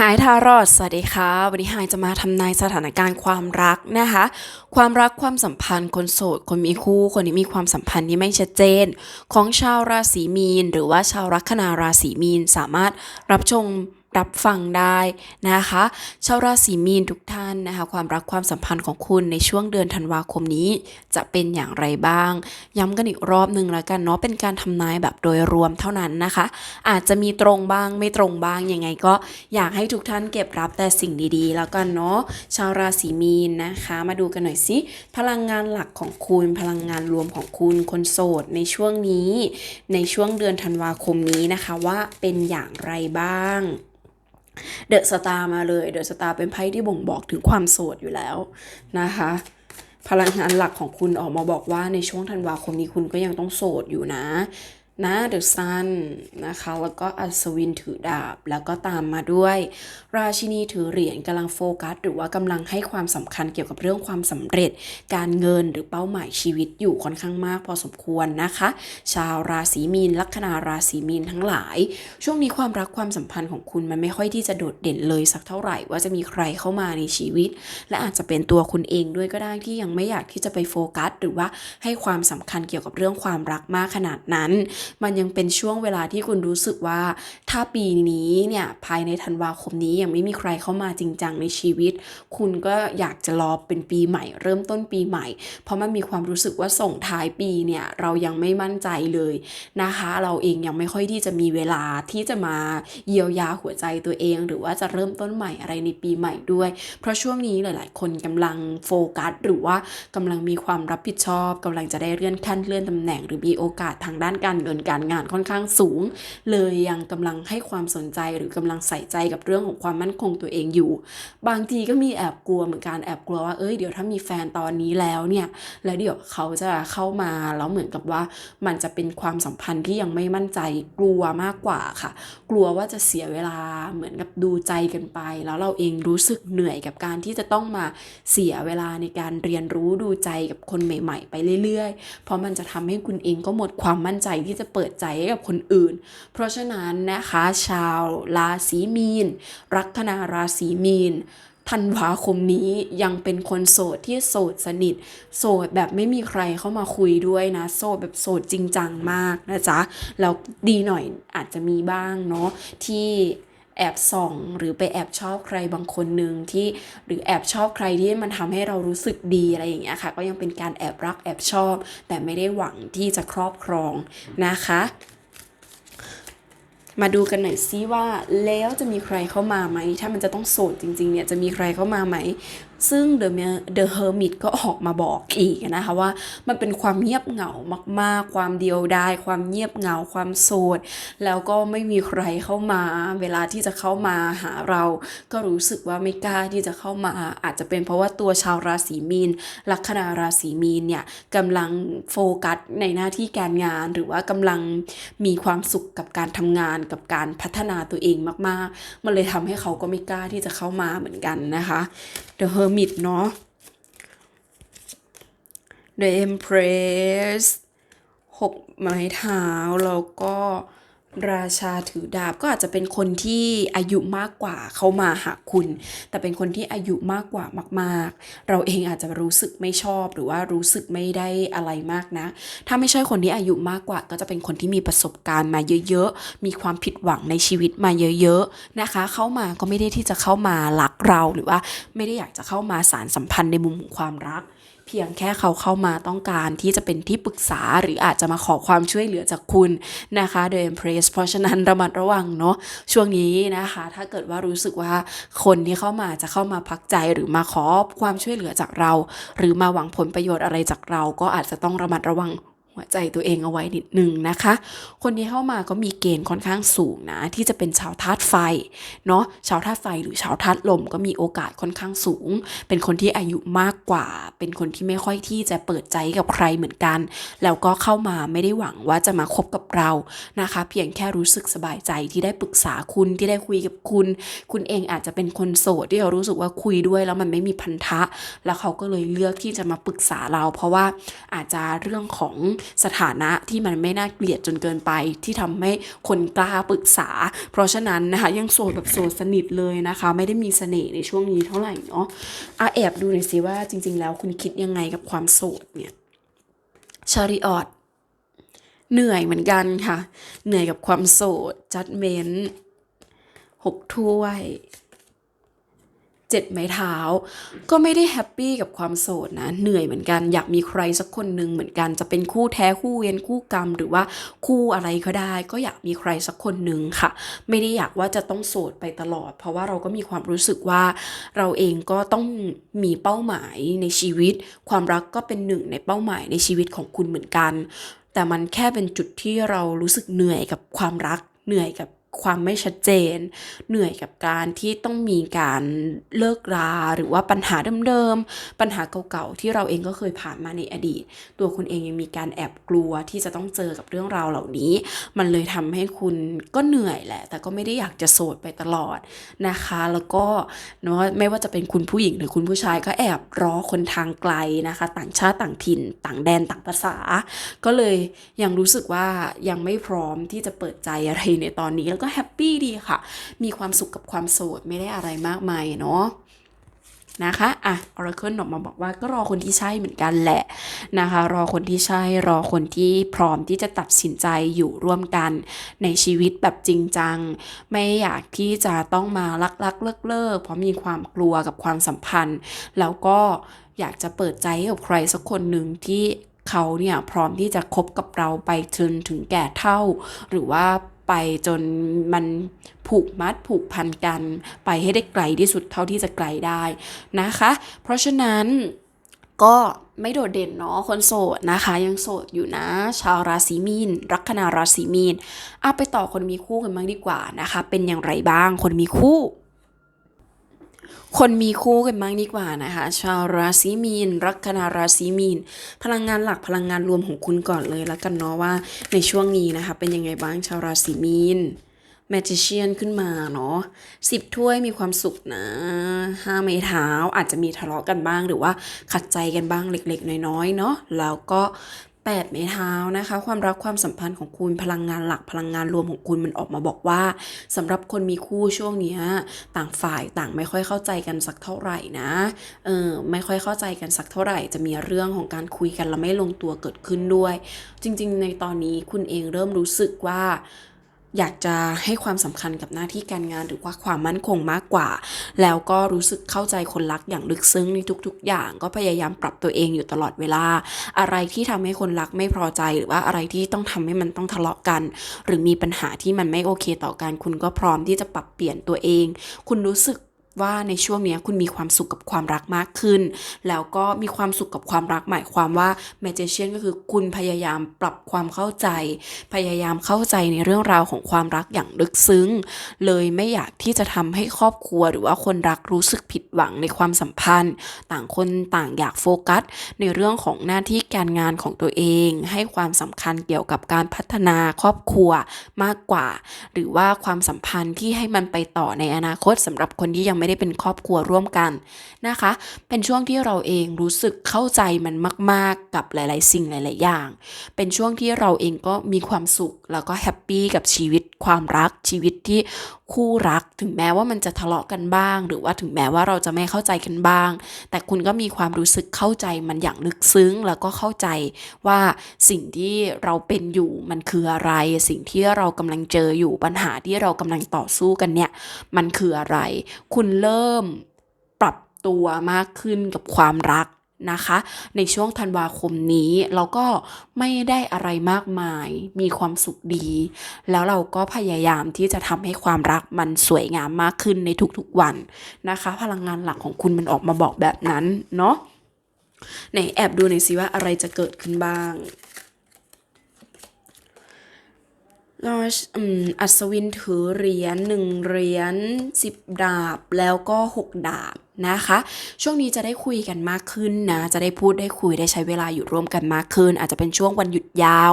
หายทารอด สวัสดีค่ะ วันนี้หายจะมาทำนายสถานการณ์ความรักนะคะ ความรักความสัมพันธ์ คนโสด คนมีคู่ คนที่มีความสัมพันธ์ที่ไม่ชัดเจน ของชาวราศีมีน หรือว่าชาวลัคนาราศีมีน สามารถรับชม รับฟังได้นะคะชาวราศีมีนทุกท่านนะคะ ความรักความสัมพันธ์ของคุณในช่วงเดือนธันวาคมนี้ จะเป็นอย่างไรบ้าง ย้ำกันอีกรอบหนึ่งแล้วกันเนาะเป็นการทำนายแบบโดยรวมเท่านั้นนะคะ อาจจะมีตรงบ้างไม่ตรงบ้างยังไงก็อยากให้ทุกท่านเก็บรับแต่สิ่งดีๆ แล้วกันเนาะชาวราศีมีนนะคะ มาดูกันหน่อยสิพลังงานหลักของคุณ พลังงานรวมของคุณคนโสดในช่วงนี้ ในช่วงเดือนธันวาคมนี้นะคะว่าเป็นอย่างไรบ้าง เดอะสตาร์มาเลยเดอะสตาร์เป็นไพ่ที่บ่งบอกถึงความโสดอยู่แล้วนะคะพลังงานหลักของคุณออกมาบอกว่าในช่วงธันวาคมนี้คุณก็ยังต้องโสดอยู่นะ นะเดอะซันนะคะแล้วก็อัศวินถือดาบ แล้วก็ตามมาด้วย ราชินีถือเหรียญกำลังโฟกัส หรือว่ากำลังให้ความสำคัญเกี่ยวกับเรื่องความสำเร็จ การเงินหรือเป้าหมายชีวิตอยู่ค่อนข้างมากพอสมควรนะคะ ชาวราศีมีน ลัคนาราศีมีนทั้งหลาย ช่วงนี้ความรักความสัมพันธ์ของคุณมันไม่ค่อยที่จะโดดเด่นเลยสักเท่าไหร่ ว่าจะมีใครเข้ามาในชีวิต และอาจจะเป็นตัวคุณเองด้วยก็ได้ที่ยังไม่อยากที่จะไปโฟกัส หรือว่าให้ความสำคัญเกี่ยวกับเรื่องความรักมากขนาดนั้นมันยังเป็นช่วงเวลาที่คุณรู้สึกว่า ถ้าปีนี้เนี่ยภายในธันวาคมนี้ยังไม่มีใครเข้ามาจริงจังในชีวิต คุณก็อยากจะรอเป็นปีใหม่ เริ่มต้นปีใหม่ เพราะมันมีความรู้สึกว่าส่งท้ายปีเนี่ยเรายังไม่มั่นใจเลยนะคะ เราเองยังไม่ค่อยที่จะมีเวลาที่จะมาเยียวยาหัวใจตัวเอง หรือว่าจะเริ่มต้นใหม่อะไรในปีใหม่ด้วย เพราะช่วงนี้หลาย ๆ คนกำลังโฟกัสหรือว่ากำลังมีความรับผิดชอบกำลังจะได้เลื่อนขั้นเลื่อนตำแหน่ง หรือมีโอกาสทางด้านการเงินการงานค่อนข้างสูง เลยยังกำลังให้ความสนใจหรือกำลังใส่ใจกับเรื่องของความมั่นคงตัวเองอยู่ บางทีก็มีแอบกลัวเหมือนกันแอบกลัวว่าเอ้ยเดี๋ยวถ้ามีแฟนตอนนี้แล้วเนี่ยแล้วเดี๋ยวเขาจะเข้ามาแล้วเหมือนกับว่ามันจะเป็นความสัมพันธ์ที่ยังไม่มั่นใจกลัวมากกว่าค่ะ กลัวว่าจะเสียเวลาเหมือนกับดูใจกันไป แล้วเราเองรู้สึกเหนื่อยกับการที่จะต้องมาเสียเวลาในการเรียนรู้ดูใจกับคนใหม่ ๆ ไปเรื่อยๆ เพราะมันจะทำให้คุณเองก็หมดความมั่นใจที่จะเปิดใจให้กับคนอื่น เพราะฉะนั้นนะคะ ชาวราศีมีน ลัคนาราศีมีนธันวาคมนี้ยังเป็นคนโสดที่โสดสนิท โสดแบบไม่มีใครเข้ามาคุยด้วยนะ โสดแบบโสดจริงจังมากนะจ๊ะ แล้วดีหน่อยอาจจะมีบ้างเนาะที่ แอบส่อง หรือไปแอบชอบใครบางคนหนึ่งที่หรือแอบชอบใครที่มันทำให้เรารู้สึกดีอะไรอย่างเงี้ยค่ะ ก็ยังเป็นการแอบรักแอบชอบ แต่ไม่ได้หวังที่จะครอบครองนะคะ มาดูกันหน่อยซิว่าแล้วจะมีใครเข้ามาไหม ถ้ามันจะต้องโสดจริงๆเนี่ยจะมีใครเข้ามาไหมซึ่ง The The Hermit ก็ออกมาบอกอีกนะคะว่ามันเป็นความเงียบเหงามากๆ ความเดียวดาย ความเงียบเหงา ความโสด แล้วก็ไม่มีใครเข้ามา เวลาที่จะเข้ามาหาเรา ก็รู้สึกว่าไม่กล้าที่จะเข้ามา อาจจะเป็นเพราะว่าตัวชาวราศีมีน ลัคนาราศีมีนเนี่ยกำลังโฟกัสในหน้าที่การงาน หรือว่ากำลังมีความสุขกับการทำงาน กับการพัฒนาตัวเองมาก ๆ มันเลยทำให้เขาก็ไม่กล้าที่จะเข้ามาเหมือนกันนะคะ The Hermit เนาะ The Empress หกไม้เท้า แล้วก็ ราชาถือดาบก็อาจจะเป็นคนที่อายุมากกว่าเขามาหาคุณ แต่เป็นคนที่อายุมากกว่ามาก ๆ เราเองอาจจะรู้สึกไม่ชอบหรือว่ารู้สึกไม่ได้อะไรมากนะ ถ้าไม่ใช่คนที่อายุมากกว่า ก็จะเป็นคนที่มีประสบการณ์มาเยอะ ๆ มีความผิดหวังในชีวิตมาเยอะ ๆ นะคะ เข้ามาก็ไม่ได้ที่จะเข้ามารักเราหรือว่าไม่ได้อยากจะเข้ามาสารสัมพันธ์ในมุมของความรัก เพียงแค่เขาเข้ามาต้องการที่จะเป็นที่ปรึกษาหรืออาจจะมาขอความช่วยเหลือจากคุณนะคะโดย Empress เพราะฉะนั้นระมัดระวังเนาะช่วงนี้นะคะ ถ้าเกิดว่ารู้สึกว่าคนที่เข้ามาจะเข้ามาพักใจหรือมาขอความช่วยเหลือจากเรา หรือมาหวังผลประโยชน์อะไรจากเราก็อาจจะต้องระมัดระวัง หัวใจตัวเองเอาไว้นิดนึงนะคะ คนที่เข้ามาก็มีเกณฑ์ค่อนข้างสูงนะ ที่จะเป็นชาวธาตุไฟเนาะชาวธาตุไฟหรือชาวธาตุลมก็มีโอกาสค่อนข้างสูง เป็นคนที่อายุมากกว่า เป็นคนที่ไม่ค่อยที่จะเปิดใจกับใครเหมือนกัน แล้วก็เข้ามาไม่ได้หวังว่าจะมาคบกับเรานะคะ เพียงแค่รู้สึกสบายใจที่ได้ปรึกษาคุณที่ได้คุยกับคุณ คุณเองอาจจะเป็นคนโสดที่เรารู้สึกว่าคุยด้วย แล้วมันไม่มีพันธะ แล้วเขาก็เลยเลือกที่จะมาปรึกษาเรา เพราะว่าอาจจะเรื่องของสถานะที่มันไม่น่าเกลียดจนเกินไป ที่ทำให้คนกล้าปรึกษา เพราะฉะนั้นนะคะยังโสดแบบโสดสนิทเลยนะคะ ไม่ได้มีเสน่ห์ในช่วงนี้เท่าไหร่เนาะอาแอบดูหน่อยสิว่าจริง ๆ แล้วคุณคิดยังไงกับความโสดเนี่ยชาริออตเหนื่อยเหมือนกันค่ะ เหนื่อยกับความโสดจัดเมนหกถ้วย เจ็ดไม้เท้า ก็ไม่ได้แฮปปี้กับความโสดนะ เหนื่อยเหมือนกันอยากมีใครสักคนหนึ่งเหมือนกันจะเป็นคู่แท้คู่เวรคู่กรรม หรือว่าคู่อะไรก็ได้ ก็อยากมีใครสักคนหนึ่งค่ะ ไม่ได้อยากว่าจะต้องโสดไปตลอด เพราะว่าเราก็มีความรู้สึกว่า เราเองก็ต้องมีเป้าหมายในชีวิต ความรักก็เป็นหนึ่งในเป้าหมายในชีวิตของคุณเหมือนกัน แต่มันแค่เป็นจุดที่เรารู้สึกเหนื่อยกับความรักเหนื่อยกับ ความไม่ชัดเจน เหนื่อยกับการที่ต้องมีการเลิกราหรือว่าปัญหาเดิมๆ ปัญหาเก่าๆ ที่เราเองก็เคยผ่านมาในอดีต ตัวคุณเองยังมีการแอบกลัวที่จะต้องเจอกับเรื่องราวเหล่านี้ มันเลยทำให้คุณก็เหนื่อยแหละ แต่ก็ไม่ได้อยากจะโสดไปตลอดนะคะ แล้วก็เนาะไม่ว่าจะเป็นคุณผู้หญิงหรือคุณผู้ชายก็แอบรอคนทางไกลนะคะ ต่างชาติต่างถิ่น ต่างแดนต่างภาษา ก็เลยยังรู้สึกว่ายังไม่พร้อมที่จะเปิดใจอะไรในตอนนี้แล้วก็แฮปปี้ดีค่ะ มีความสุขกับความโสดไม่ได้อะไรมากมายเนาะนะคะอะ Oracle ออกมาบอกว่าก็รอคนที่ใช่เหมือนกันแหละนะคะ รอคนที่ใช่รอคนที่พร้อมที่จะตัดสินใจอยู่ร่วมกันในชีวิตแบบจริงจัง ไม่อยากที่จะต้องมาลักลักเลิกเลิกเพราะมีความกลัวกับความสัมพันธ์ แล้วก็อยากจะเปิดใจกับใครสักคนหนึ่งที่เขาเนี่ยพร้อมที่จะคบกับเราไปจนถึงแก่เท่า หรือว่า ไปจนมันผูกมัดผูกพันกัน ไปให้ได้ไกลที่สุดเท่าที่จะไกลได้นะคะ เพราะฉะนั้นก็ไม่โดดเด่นเนาะคนโสดนะคะ ยังโสดอยู่นะ ชาวราศีมีน ลัคนาราศีมีนเอาไปต่อคนมีคู่กันบ้างดีกว่านะคะ เป็นอย่างไรบ้างคนมีคู่ คนมีคู่กันบ้างดีกว่านะคะ ชาวราศีมีน ลัคนาราศีมีน พลังงานหลักพลังงานรวมของคุณก่อนเลยแล้วกันเนาะว่าในช่วงนี้นะคะ เป็นยังไงบ้างชาวราศีมีนแมจิเชียนขึ้นมาเนาะสิบถ้วยมีความสุขนะห้าไม้เท้าอาจจะมีทะเลาะกันบ้างหรือว่าขัดใจกันบ้างเล็กๆ น้อยๆเนาะแล้วก็ แปดไม้เท้านะคะ ความรักความสัมพันธ์ของคุณพลังงานหลักพลังงานรวมของคุณมันออกมาบอกว่าสำหรับคนมีคู่ช่วงเนี้ยต่างฝ่ายต่างไม่ค่อยเข้าใจกันสักเท่าไหร่นะเออไม่ค่อยเข้าใจกันสักเท่าไหร่ จะมีเรื่องของการคุยกันแล้วไม่ลงตัวเกิดขึ้นด้วย จริง ๆ ในตอนนี้คุณเองเริ่มรู้สึกว่า อยากจะให้ความสำคัญกับหน้าที่การงานหรือว่าความมั่นคงมากกว่า แล้วก็รู้สึกเข้าใจคนรักอย่างลึกซึ้งในทุก ๆ อย่าง ก็พยายามปรับตัวเองอยู่ตลอดเวลา อะไรที่ทำให้คนรักไม่พอใจ หรือว่าอะไรที่ต้องทำให้มันต้องทะเลาะกัน หรือมีปัญหาที่มันไม่โอเคต่อกัน คุณก็พร้อมที่จะปรับเปลี่ยนตัวเอง คุณรู้สึก ว่าในช่วงเนี้ยคุณมีความสุขกับความรักมากขึ้น แล้วก็มีความสุขกับความรักหมายความว่า magician ก็คือคุณพยายามปรับความเข้าใจ พยายามเข้าใจในเรื่องราวของความรักอย่างลึกซึ้ง เลยไม่อยากที่จะทำให้ครอบครัว หรือว่าคนรักรู้สึกผิดหวังในความสัมพันธ์ ต่างคนต่างอยากโฟกัส ในเรื่องของหน้าที่การงานของตัวเอง ให้ความสำคัญเกี่ยวกับการพัฒนาครอบครัวมากกว่า หรือว่าความสัมพันธ์ที่ให้มันไปต่อในอนาคตสำหรับคนที่ยังไม่ได้เป็นครอบครัวร่วมกันนะคะ เป็นช่วงที่เราเองรู้สึกเข้าใจมันมาก ๆ กับหลาย ๆ สิ่งหลาย ๆ อย่าง เป็นช่วงที่เราเองก็มีความสุขแล้วก็แฮปปี้กับชีวิตความรักชีวิตที่คู่รัก ถึงแม้ว่ามันจะทะเลาะกันบ้าง หรือว่าถึงแม้ว่าเราจะไม่เข้าใจกันบ้าง แต่คุณก็มีความรู้สึกเข้าใจมันอย่างลึกซึ้ง แล้วก็เข้าใจว่าสิ่งที่เราเป็นอยู่มันคืออะไร สิ่งที่เรากำลังเจออยู่ปัญหาที่เรากำลังต่อสู้กันเนี่ย มันคืออะไร คุณเริ่มปรับตัวมากขึ้นกับความรักนะคะ ในช่วงธันวาคมนี้เราก็ไม่ได้อะไรมากมาย มีความสุขดี แล้วเราก็พยายามที่จะทำให้ความรักมันสวยงามมากขึ้นในทุกๆวันนะคะ พลังงานหลักของคุณมันออกมาบอกแบบนั้นเนาะไหนแอบดูหน่อยสิว่าอะไรจะเกิดขึ้นบ้าง ก็ อัศวินถือเหรียญหนึ่งเหรียญสิบดาบแล้วก็หกดาบ นะคะ ช่วงนี้จะได้คุยกันมากขึ้นนะ จะได้พูดได้คุยได้ใช้เวลาอยู่ร่วมกันมากขึ้น อาจจะเป็นช่วงวันหยุดยาว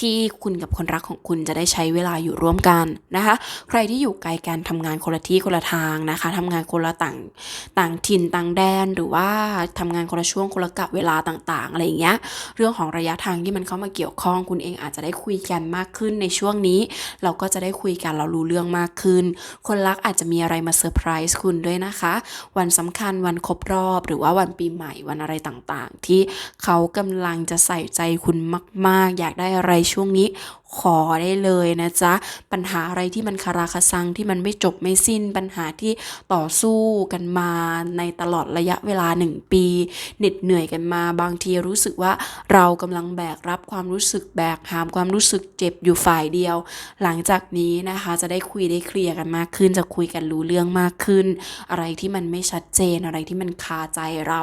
ที่คุณกับคนรักของคุณจะได้ใช้เวลาอยู่ร่วมกันนะคะ ใครที่อยู่ไกลกันทำงานคนละที่คนละทางนะคะทำงานคนละต่างต่างถิ่นต่างแดนหรือว่าทำงานคนละช่วงคนละกะเวลาต่างๆอะไรอย่างเงี้ย เรื่องของระยะทางที่มันเข้ามาเกี่ยวข้องคุณเองอาจจะได้คุยกันมากขึ้นในช่วงนี้ เราก็จะได้คุยกันเรารู้เรื่องมากขึ้น คนรักอาจจะมีอะไรมาเซอร์ไพรส์คุณด้วยนะคะ วันสำคัญวันครบรอบ หรือว่าวันปีใหม่วันอะไรต่างๆ ที่เขากำลังจะใส่ใจคุณมาก ๆ อยากได้อะไรช่วงนี้ขอได้เลยนะจ๊ะ ปัญหาอะไรที่มันคาราคาซังที่มันไม่จบไม่สิ้น ปัญหาที่ต่อสู้กันมาในตลอดระยะเวลาหนึ่งปีเหน็ดเหนื่อยกันมา บางทีรู้สึกว่าเรากำลังแบกรับความรู้สึกแบกหามความรู้สึกเจ็บอยู่ฝ่ายเดียว หลังจากนี้นะคะจะได้คุยได้เคลียร์กันมากขึ้น จะคุยกันรู้เรื่องมากขึ้น อะไรที่มันไม่ชัดเจนอะไรที่มันคาใจเรา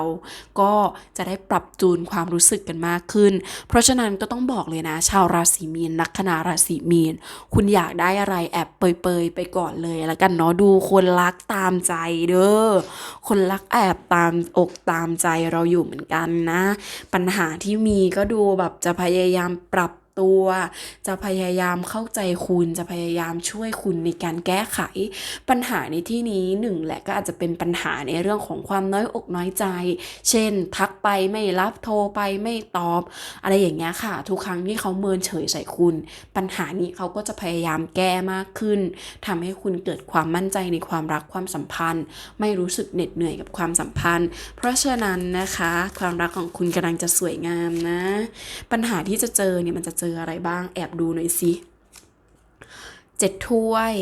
ก็จะได้ปรับจูนความรู้สึกกันมากขึ้น เพราะฉะนั้นก็ต้องบอกเลยนะ ชาวราศีมีนลัคนาราศีมีน คุณอยากได้อะไรแอบเปยๆไปก่อนเลยแล้วกันเนาะดูคนรักตามใจเด้อคนรักแอบตามอกตามใจเราอยู่เหมือนกันนะ ปัญหาที่มีก็ดูแบบจะพยายามปรับ ตัว จะพยายามเข้าใจคุณ จะพยายามช่วยคุณในการแก้ไข ปัญหาในที่นี้หนึ่งแหละก็อาจจะเป็นปัญหาในเรื่องของความน้อยอกน้อยใจ เช่น ทักไปไม่รับโทรไปไม่ตอบ อะไรอย่างเงี้ยค่ะ ทุกครั้งที่เขาเมินเฉยใส่คุณ ปัญหานี้เขาก็จะพยายามแก้มากขึ้นทำให้คุณเกิดความมั่นใจในความรักความสัมพันธ์ ไม่รู้สึกเหน็ดเหนื่อยกับความสัมพันธ์ เพราะฉะนั้นนะคะ ความรักของคุณกำลังจะสวยงามนะ ปัญหาที่จะเจอเนี่ยมันจะเจออะไรบ้างแอบดูหน่อยสิเจ็ดถ้วย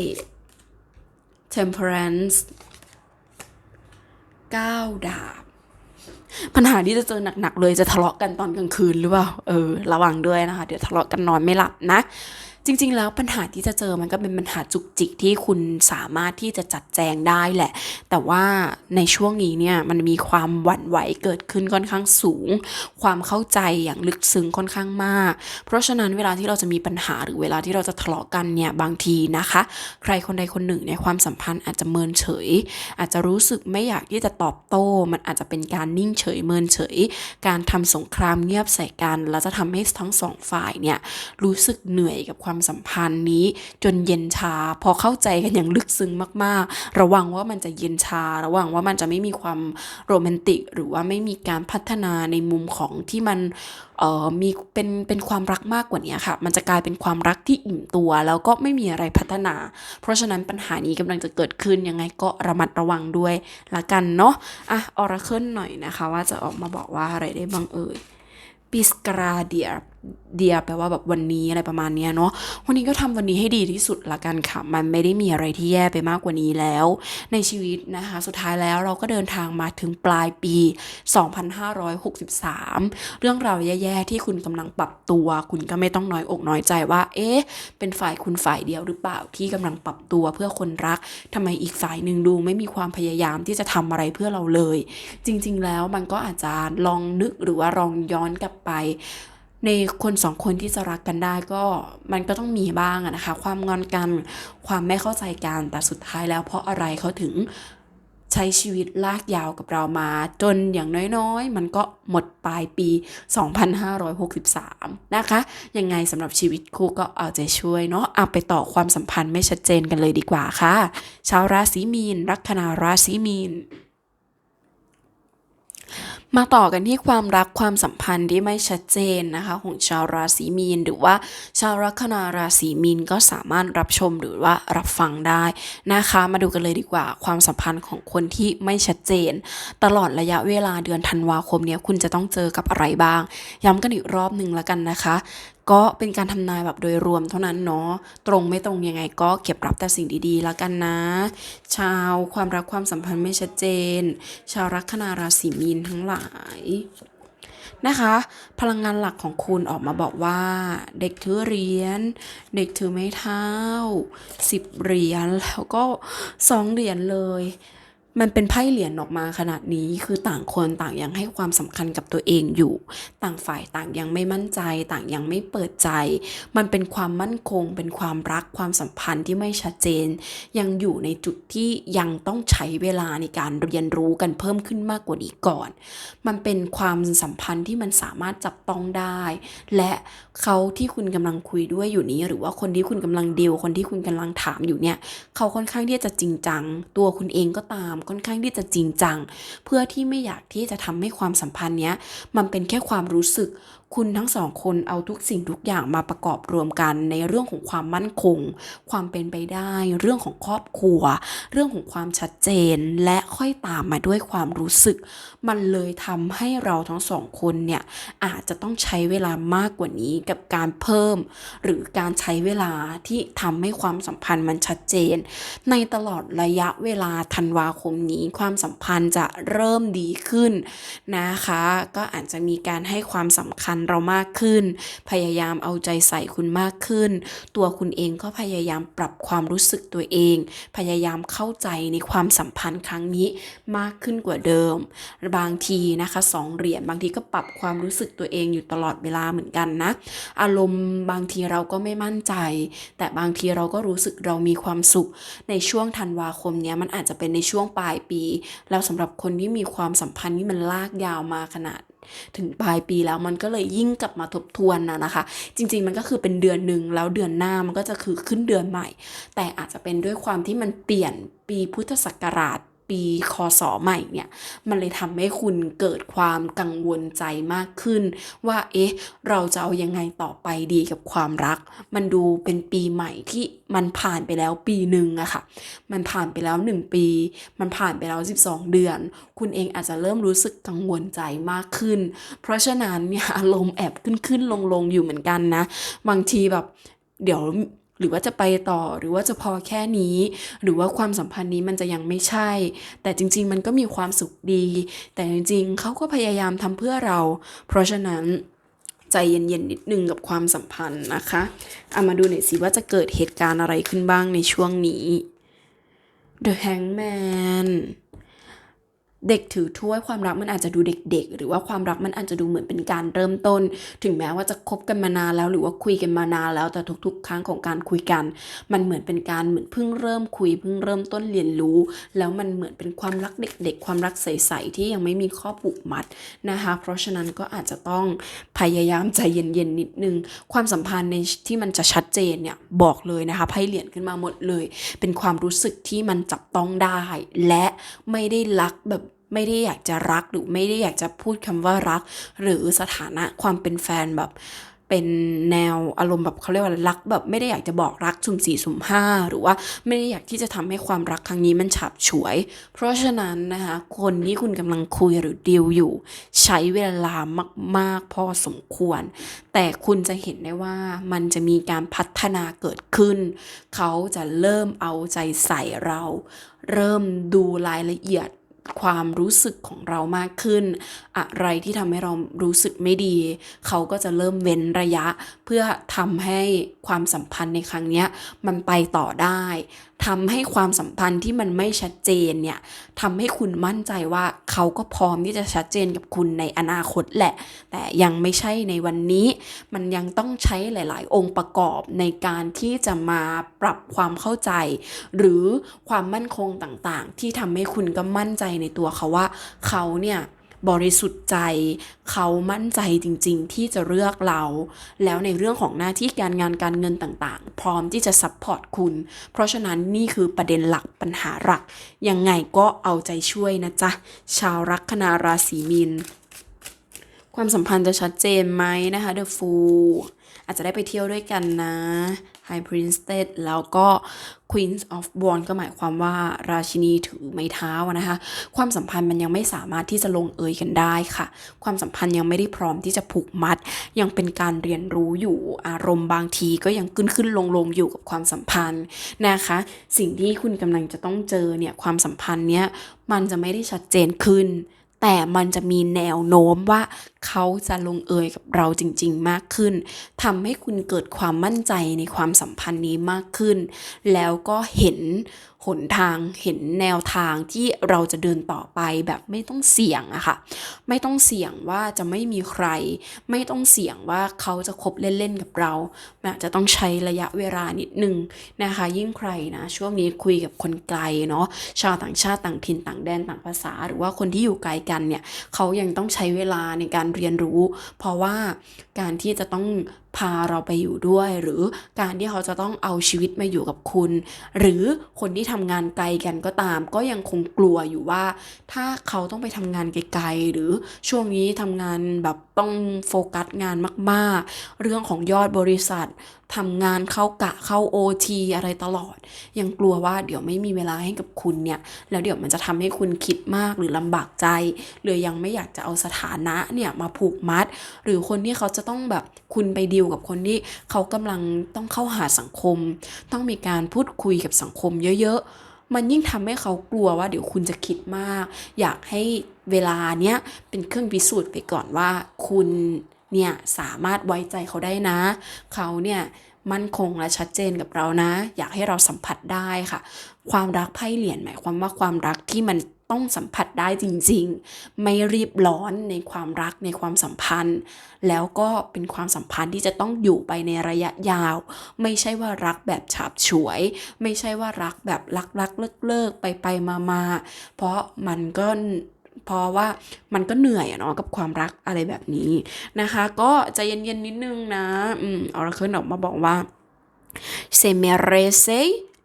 temperance เก้าดาบ ปัญหาที่จะเจอหนักๆเลยจะทะเลาะกันตอนกลางคืนหรือเปล่า เออ ระวังด้วยนะคะ เดี๋ยวทะเลาะกันนอนไม่หลับนะ จริง ๆ แล้วปัญหาที่จะเจอมันก็เป็นปัญหาจุกจิกที่คุณสามารถที่จะจัดแจงได้แหละ แต่ว่าในช่วงนี้เนี่ยมันมีความหวั่นไหวเกิดขึ้นค่อนข้างสูง ความเข้าใจอย่างลึกซึ้งค่อนข้างมาก เพราะฉะนั้นเวลาที่เราจะมีปัญหาหรือเวลาที่เราจะทะเลาะกันเนี่ยบางทีนะคะ ใครคนใดคนหนึ่งในความสัมพันธ์อาจจะเมินเฉย อาจจะรู้สึกไม่อยากที่จะตอบโต้ มันอาจจะเป็นการนิ่งเฉยเมินเฉย การทำสงครามเงียบใส่กันแล้วจะทำให้ทั้งสองฝ่ายเนี่ยรู้สึกเหนื่อยกับความความสัมพันธ์นี้จนเย็นชา พอเข้าใจกันอย่างลึกซึ้งมากๆ ระวังว่ามันจะเย็นชา ระวังว่ามันจะไม่มีความโรแมนติก หรือว่าไม่มีการพัฒนาในมุมของที่มันเอ่อมีเป็นเป็นความรักมากกว่านี้ค่ะ มันจะกลายเป็นความรักที่อิ่มตัว แล้วก็ไม่มีอะไรพัฒนา เพราะฉะนั้นปัญหานี้กำลังจะเกิดขึ้นยังไงก็ระมัดระวังด้วยละกันเนาะอะออราเคิลหน่อยนะคะ ว่าจะออกมาบอกว่าอะไรได้บ้างเอ่ยปิสกราเดีย เดียแปลว่าแบบวันนี้อะไรประมาณเนี้ยเนาะวันนี้ก็ทำวันนี้ให้ดีที่สุดละกันค่ะ มันไม่ได้มีอะไรที่แย่ไปมากกว่านี้แล้ว ในชีวิตนะคะ สุดท้ายแล้วเราก็เดินทางมาถึงปลายปี 2563 เรื่องราวแย่ๆที่คุณกำลังปรับตัว คุณก็ไม่ต้องน้อยอกน้อยใจว่า เอ๊ะ เป็นฝ่ายคุณฝ่ายเดียวหรือเปล่าที่กำลังปรับตัวเพื่อคนรักทำไมอีกฝ่ายหนึ่งดูไม่มีความพยายามที่จะทำอะไรเพื่อเราเลย จริง ๆ แล้วมันก็อาจจะลองนึกหรือว่าลองย้อนกลับไป ในคนสองคนที่จะรักกันได้ก็มันก็ต้องมีบ้างอะนะคะ ความงอนกันความไม่เข้าใจกันแต่สุดท้ายแล้วเพราะอะไรเขาถึงใช้ชีวิตลากยาวกับเรามา จนอย่างน้อยๆ มันก็หมดปลายปี 2563 นะคะ ยังไงสำหรับชีวิตคู่ก็เอาใจช่วยเนาะเอาไปต่อความสัมพันธ์ไม่ชัดเจนกันเลยดีกว่าค่ะ ชาวราศีมีน ลัคนาราศีมีน มาต่อกันที่ความรักความสัมพันธ์ที่ไม่ชัดเจนนะคะ ของชาวราศีมีน หรือว่าชาวลัคนาราศีมีนก็สามารถรับชมหรือว่ารับฟังได้นะคะ มาดูกันเลยดีกว่า ความสัมพันธ์ของคนที่ไม่ชัดเจน ตลอดระยะเวลาเดือนธันวาคมเนี้ยคุณจะต้องเจอกับอะไรบ้าง ย้ำกันอีกรอบหนึ่งแล้วกันนะคะ ก็เป็นการทำนายแบบโดยรวมเท่านั้นเนาะตรงไม่ตรงยังไงก็เก็บรับแต่สิ่งดีๆ แล้วกันนะ ชาวความรักความสัมพันธ์ไม่ชัดเจน ชาวลัคนาราศีมีนทั้งหลายนะคะ พลังงานหลักของคุณออกมาบอกว่า เด็กถือเหรียญเด็กถือไม้เท้าสิบเหรียญแล้วก็สองเหรียญเลย มันเป็นไพ่เหรียญออกมาขนาดนี้คือต่างคนต่างยังให้ความสำคัญกับตัวเองอยู่ ต่างฝ่ายต่างยังไม่มั่นใจ ต่างยังไม่เปิดใจ มันเป็นความมั่นคง เป็นความรักความสัมพันธ์ที่ไม่ชัดเจน ยังอยู่ในจุดที่ยังต้องใช้เวลาในการเรียนรู้กันเพิ่มขึ้นมากกว่านี้ก่อน มันเป็นความสัมพันธ์ที่มันสามารถจับต้องได้ และเขาที่คุณกำลังคุยด้วยอยู่นี้ หรือว่าคนที่คุณกำลังเดีลคนที่คุณกำลังถามอยู่เนี่ยเขาค่อนข้างที่จะจริงจัง ตัวคุณเองก็ตามค่อนข้างที่จะจริงจัง เพื่อที่ไม่อยากที่จะทำให้ความสัมพันธ์เนี้ยมันเป็นแค่ความรู้สึกคุณทั้งสองคนเอาทุกสิ่งทุกอย่างมาประกอบรวมกันในเรื่องของความมั่นคง ความเป็นไปได้ เรื่องของครอบครัว เรื่องของความชัดเจน และค่อยตามมาด้วยความรู้สึก มันเลยทำให้เราทั้งสองคนเนี่ยอาจจะต้องใช้เวลามากกว่านี้กับการเพิ่ม หรือการใช้เวลาที่ทำให้ความสัมพันธ์มันชัดเจน ในตลอดระยะเวลาธันวาคมนี้ความสัมพันธ์จะเริ่มดีขึ้นนะคะ ก็อาจจะมีการให้ความสำคัญเรามากขึ้น พยายามเอาใจใส่คุณมากขึ้น ตัวคุณเองก็พยายามปรับความรู้สึกตัวเอง พยายามเข้าใจในความสัมพันธ์ครั้งนี้มากขึ้นกว่าเดิม บางทีนะคะสองเหรียญบางทีก็ปรับความรู้สึกตัวเองอยู่ตลอดเวลาเหมือนกันนะ อารมณ์บางทีเราก็ไม่มั่นใจ แต่บางทีเราก็รู้สึกเรามีความสุข ในช่วงธันวาคมเนี้ยมันอาจจะเป็นในช่วงปลายปี แล้วสำหรับคนที่มีความสัมพันธ์ที่มันลากยาวมาขนาด ถึงปลายปีแล้วมันก็เลยยิ่งกลับมาทบทวนนะนะคะ จริง ๆ มันก็คือเป็นเดือนหนึ่งแล้วเดือนหน้ามันก็จะคือขึ้นเดือนใหม่ แต่อาจจะเป็นด้วยความที่มันเปลี่ยนปีพุทธศักราช ปีคศใหม่เนี่ย มันเลยทำให้คุณเกิดความกังวลใจมากขึ้น ว่าเอ๊ะ เราจะเอายังไงต่อไปดีกับความรัก มันดูเป็นปีใหม่ที่มันผ่านไปแล้วปีหนึ่งอะค่ะ มันผ่านไปแล้ว 1 ปี มันผ่านไปแล้ว 12 เดือน คุณเองอาจจะเริ่มรู้สึกกังวลใจมากขึ้น เพราะฉะนั้นเนี่ยอารมณ์แอบขึ้นขึ้นลงลงๆอยู่เหมือนกันนะ บางทีแบบเดี๋ยว หรือว่าจะไปต่อหรือว่าจะพอแค่นี้ หรือว่าความสัมพันธ์นี้มันจะยังไม่ใช่ แต่จริง ๆ มันก็มีความสุขดี แต่จริง ๆเขาก็พยายามทำเพื่อเรา เพราะฉะนั้นใจเย็นๆนิดนึงกับความสัมพันธ์นะคะเอามาดูหน่อยสิว่าจะเกิดเหตุการณ์อะไรขึ้นบ้างในช่วงนี้ The Hangman เด็กถือถ้วยความรักมันอาจจะดูเด็ก ๆ หรือว่าความรักมันอาจจะดูเหมือนเป็นการเริ่มต้น ถึงแม้ว่าจะคบกันมานานแล้วหรือว่าคุยกันมานานแล้วแต่ทุก ๆ ครั้งของการคุยกัน มันเหมือนเป็นการเหมือนเพิ่งเริ่มคุยเพิ่งเริ่มต้นเรียนรู้ แล้วมันเหมือนเป็นความรักเด็ก ๆ ความรักใสๆที่ยังไม่มีข้อผูกมัดนะคะ เพราะฉะนั้นก็อาจจะต้องพยายามใจเย็นๆนิดนึง ความสัมพันธ์ในที่มันจะชัดเจนเนี่ยบอกเลยนะคะไพ่เหรียญขึ้นมาหมดเลย เป็นความรู้สึกที่มันจับต้องได้ และไม่ได้รักแบบ ไม่ได้อยากจะรักหรือไม่ได้อยากจะพูดคำว่ารัก หรือสถานะความเป็นแฟนแบบเป็นแนวอารมณ์แบบเขาเรียกว่ารักแบบไม่ได้อยากจะบอกรักสุ่มสี่สุ่มห้าหรือว่าไม่ได้อยากที่จะทำให้ความรักครั้งนี้มันฉับฉวย เพราะฉะนั้นนะคะคนที่คุณกำลังคุยหรือดีลอยู่ ใช้เวลามาก ๆ พอสมควร แต่คุณจะเห็นได้ว่ามันจะมีการพัฒนาเกิดขึ้น เขาจะเริ่มเอาใจใส่เรา เริ่มดูรายละเอียด ความรู้สึกของเรามากขึ้น อะไรที่ทำให้เรารู้สึกไม่ดี เขาก็จะเริ่มเว้นระยะ เพื่อทำให้ความสัมพันธ์ในครั้งนี้มันไปต่อได้ทำให้ความสัมพันธ์ที่มันไม่ชัดเจนเนี่ยทำให้คุณมั่นใจว่าเขาก็พร้อมที่จะชัดเจนกับคุณในอนาคตแหละ แต่ยังไม่ใช่ในวันนี้ มันยังต้องใช้หลาย ๆ องค์ประกอบในการที่จะมาปรับความเข้าใจ หรือความมั่นคงต่างๆ ที่ทำให้คุณก็มั่นใจในตัวเขาว่าเขาเนี่ย บริสุทธิ์ใจ เขามั่นใจจริง ๆ ที่จะเลือกเรา แล้วในเรื่องของหน้าที่การงานการเงินต่างๆ พร้อมที่จะซัพพอร์ตคุณ เพราะฉะนั้นนี่คือประเด็นหลักปัญหาหลัก ยังไงก็เอาใจช่วยนะจ๊ะ ชาวลัคนาราศีมีนความสัมพันธ์จะชัดเจนไหมนะคะ The Fool อาจจะได้ไปเที่ยวด้วยกันนะ High Priestess แล้วก็ Queen of Wands ก็หมายความว่าราชินีถือไม้เท้านะคะ ความสัมพันธ์มันยังไม่สามารถที่จะลงเอยกันได้ค่ะ ความสัมพันธ์ยังไม่ได้พร้อมที่จะผูกมัด ยังเป็นการเรียนรู้อยู่อารมณ์บางทีก็ยังขึ้นขึ้นลงลงอยู่กับความสัมพันธ์นะคะ สิ่งที่คุณกำลังจะต้องเจอเนี่ยความสัมพันธ์เนี้ยมันจะไม่ได้ชัดเจนขึ้น แต่มันจะมีแนวโน้มว่าเขาจะลงเอยกับเราจริง ๆ มากขึ้นทำให้คุณเกิดความมั่นใจในความสัมพันธ์นี้มากขึ้น แล้วก็เห็น หนทางเห็นแนวทางที่เราจะเดินต่อไปแบบไม่ต้องเสี่ยงอะค่ะ ไม่ต้องเสี่ยงว่าจะไม่มีใคร ไม่ต้องเสี่ยงว่าเขาจะคบเล่นๆกับเรามันอาจจะต้องใช้ระยะเวลานิดนึงนะคะ ยิ่งใครนะ ช่วงนี้คุยกับคนไกลเนาะชาวต่างชาติต่างถิ่นต่างแดนต่างภาษา หรือว่าคนที่อยู่ไกลกันเนี่ยเขายังต้องใช้เวลาในการเรียนรู้ เพราะว่าการที่จะต้อง พาเราไปอยู่ด้วย หรือการที่เขาจะต้องเอาชีวิตมาอยู่กับคุณ หรือคนที่ทำงานไกลกันก็ตาม ก็ยังคงกลัวอยู่ว่า ถ้าเขาต้องไปทำงานไกลๆ หรือช่วงนี้ทำงานแบบต้องโฟกัสงานมาก ๆ เรื่องของยอดบริษัททำงานเข้ากะเข้าโอทีอะไรตลอด ยังกลัวว่าเดี๋ยวไม่มีเวลาให้กับคุณเนี่ย แล้วเดี๋ยวมันจะทำให้คุณคิดมากหรือลำบากใจหรือยังไม่อยากจะเอาสถานะเนี่ยมาผูกมัด หรือคนที่เขาจะต้องแบบคุณไปดีลกับคนที่เขากำลังต้องเข้าหาสังคม ต้องมีการพูดคุยกับสังคมเยอะๆ มันยิ่งทำให้เขากลัวว่าเดี๋ยวคุณจะคิดมาก อยากให้เวลาเนี้ยเป็นเครื่องพิสูจน์ไปก่อนว่าคุณ เนี่ยสามารถไว้ใจเขาได้นะ เขาเนี่ยมั่นคงและชัดเจนกับเรานะ อยากให้เราสัมผัสได้ค่ะ ความรักไพ่เหรียญหมายความว่าความรักที่มันต้องสัมผัสได้จริงๆ ไม่รีบร้อนในความรักในความสัมพันธ์ แล้วก็เป็นความสัมพันธ์ที่จะต้องอยู่ไปในระยะยาว ไม่ใช่ว่ารักแบบฉาบฉวย ไม่ใช่ว่ารักแบบรักรักเลิกเลิกไปไปมามาเพราะมันก็ เพราะว่ามันก็เหนื่อยอะเนาะกับความรักอะไรแบบนี้นะคะ ก็ใจเย็นๆนิดนึงนะอืมออราเคิลออกมาบอกว่า se merece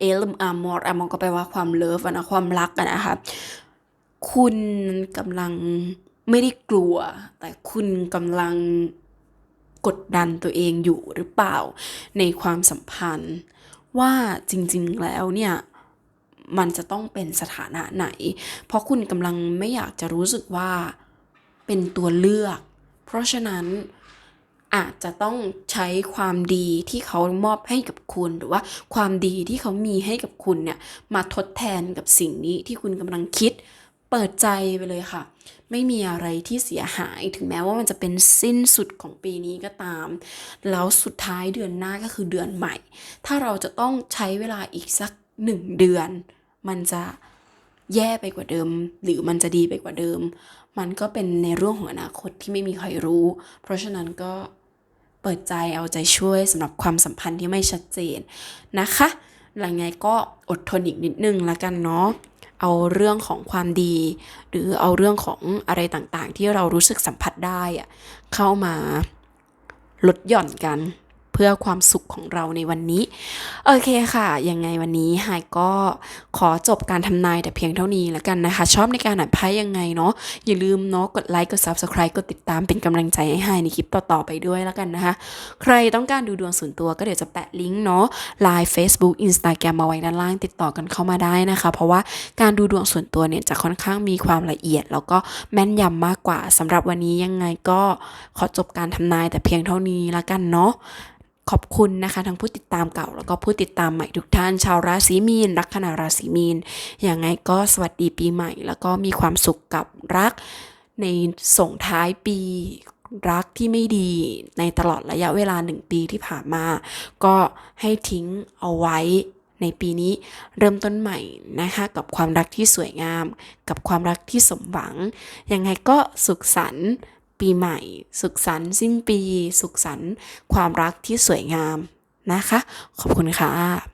el amor amor ก็แปลว่าความเลิฟนะความรักอะนะคะคุณกำลังไม่ได้กลัว แต่คุณกำลังกดดันตัวเองอยู่หรือเปล่าในความสัมพันธ์ ว่าจริงๆแล้วเนี่ย มันจะต้องเป็นสถานะไหน เพราะคุณกำลังไม่อยากจะรู้สึกว่าเป็นตัวเลือก เพราะฉะนั้นอาจจะต้องใช้ความดีที่เขามอบให้กับคุณ หรือว่าความดีที่เขามีให้กับคุณเนี่ยมาทดแทนกับสิ่งนี้ที่คุณกำลังคิด เปิดใจไปเลยค่ะ ไม่มีอะไรที่เสียหายถึงแม้ว่ามันจะเป็นสิ้นสุดของปีนี้ก็ตาม แล้วสุดท้ายเดือนหน้าก็คือเดือนใหม่ ถ้าเราจะต้องใช้เวลาอีกสัก หนึ่งเดือน มันจะแย่ไปกว่าเดิม หรือมันจะดีไปกว่าเดิม มันก็เป็นในเรื่องของอนาคตที่ไม่มีใครรู้ เพราะฉะนั้นก็เปิดใจเอาใจช่วยสำหรับความสัมพันธ์ที่ไม่ชัดเจนนะคะหลังไงก็อดทนอีกนิดนึงละกันเนาะเอาเรื่องของความดี หรือเอาเรื่องของอะไรต่างๆ ที่เรารู้สึกสัมผัสได้อะเข้ามาลดหย่อนกัน เพื่อความสุขของเราในวันนี้ โอเคค่ะ ยังไงวันนี้ไฮก็ขอจบการทำนายแต่เพียงเท่านี้แล้วกันนะคะ ชอบในการอ่านไพ่ยังไงเนาะอย่าลืมเนาะกดไลค์กด Subscribe กดติดตามเป็นกำลังใจให้ไฮในคลิปต่อๆไปด้วยแล้วกันนะคะ ใครต้องการดูดวงส่วนตัวก็เดี๋ยวจะแปะลิงก์เนาะ Line Facebook Instagram มาไว้ด้านล่างติดต่อกันเข้ามาได้นะคะ เพราะว่าการดูดวงส่วนตัวเนี่ยจะค่อนข้างมีความละเอียด แล้วก็แม่นยำมากกว่าสำหรับวันนี้ยังไงก็ขอจบการทำนายแต่เพียงเท่านี้แล้วกันเนาะ ขอบคุณนะคะ ทั้งผู้ติดตามเก่าแล้วก็ผู้ติดตามใหม่ทุกท่าน ชาวราศีมีนรักขณะราศีมีนอย่างไงก็สวัสดีปีใหม่ แล้วก็มีความสุขกับรักในส่งท้ายปีรักที่ไม่ดีในตลอดระยะเวลาหนึ่งปีที่ผ่านมา ก็ให้ทิ้งเอาไว้ในปีนี้เริ่มต้นใหม่นะคะกับความรักที่สวยงาม กับความรักที่สมหวัง ยังไงก็สุขสันต์ ปีใหม่ สุขสันต์สิ้นปี สุขสันต์ความรักที่สวยงามนะคะ ขอบคุณค่ะ